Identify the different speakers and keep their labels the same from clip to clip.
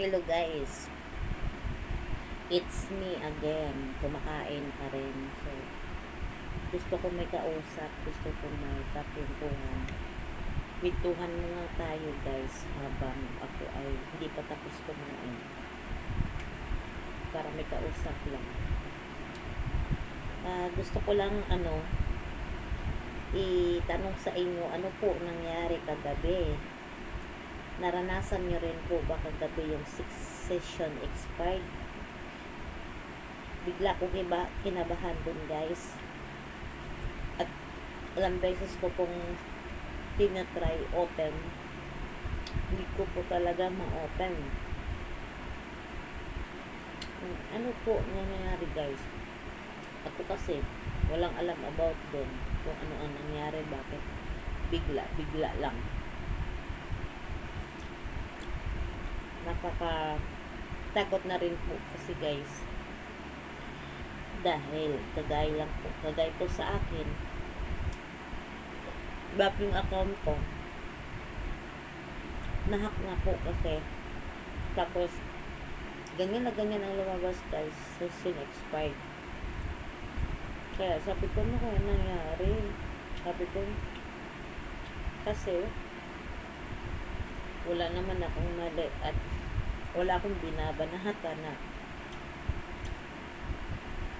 Speaker 1: Hello guys. It's me again. Kumakain pa rin. So, gusto ko may kausap. Gusto ko may kapintuhan. Pintuhan muna tayo guys habang ako ay hindi pa tapos kumain. Para may kausap lang. Ah, gusto ko lang ano itanong sa inyo ano po nangyari kagabi naranasan nyo rin po ba kagabi yung 6 session expired? Bigla kong iba, kinabahan dun guys. At ilang beses ko pong tinatry open. Hindi ko po talaga ma-open. Ano po nangyayari guys? Ako kasi, walang alam about dun. Kung ano ang nangyari, bakit bigla, bigla lang. Napaka takot na rin po kasi guys. Dahil kagaya lang po kagaya po sa akin bap yung account ko nahack na po kasi. Tapos ganyan na ganyan ang lumabas guys session expired kaya sabi ko ano kaya nangyari? Sabi ko kasi wala naman akong mali at wala akong binabanata na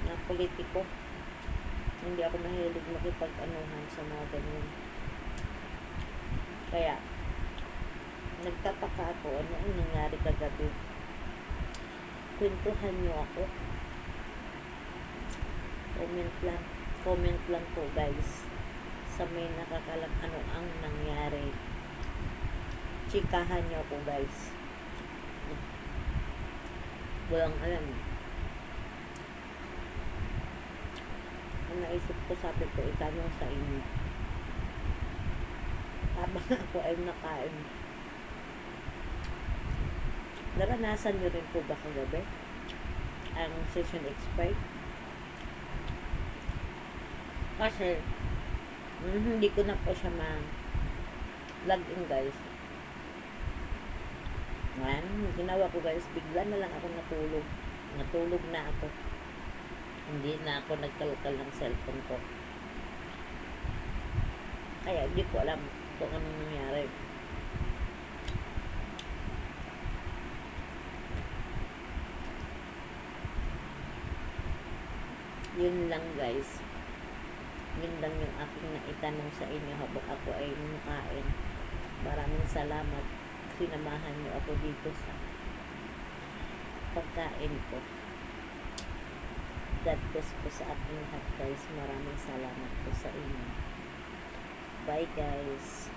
Speaker 1: na politiko. Hindi ako mahilig makipag-anuhan sa mga ganyan kaya nagtataka ako ano ang nangyari kagabi? Kwentuhan nyo ako. Comment lang comment lang po guys. Sa may nakakalam ano ang nangyari? Chikahan nyo po guys walang alam. Ang naisip ko sabi ko itanong sa inyo. Habang ako ay nakain. Naranasan nyo rin po ba kagabi ang session expired kasi mm, hindi ko na po siya ma log in guys Yung ginawa ko guys, bigla na lang ako natulog. Natulog na ako. Hindi na ako nagkalkal ng cellphone ko. Kaya hindi ko alam kung anong nangyari. Yun lang guys. Yun lang yung aking naitanong sa inyo habang ako ay nakain. Maraming salamat sinamahan niyo ako dito sa pagkain ko. God bless po sa ating lahat guys. Maraming salamat po sa inyo. Bye guys.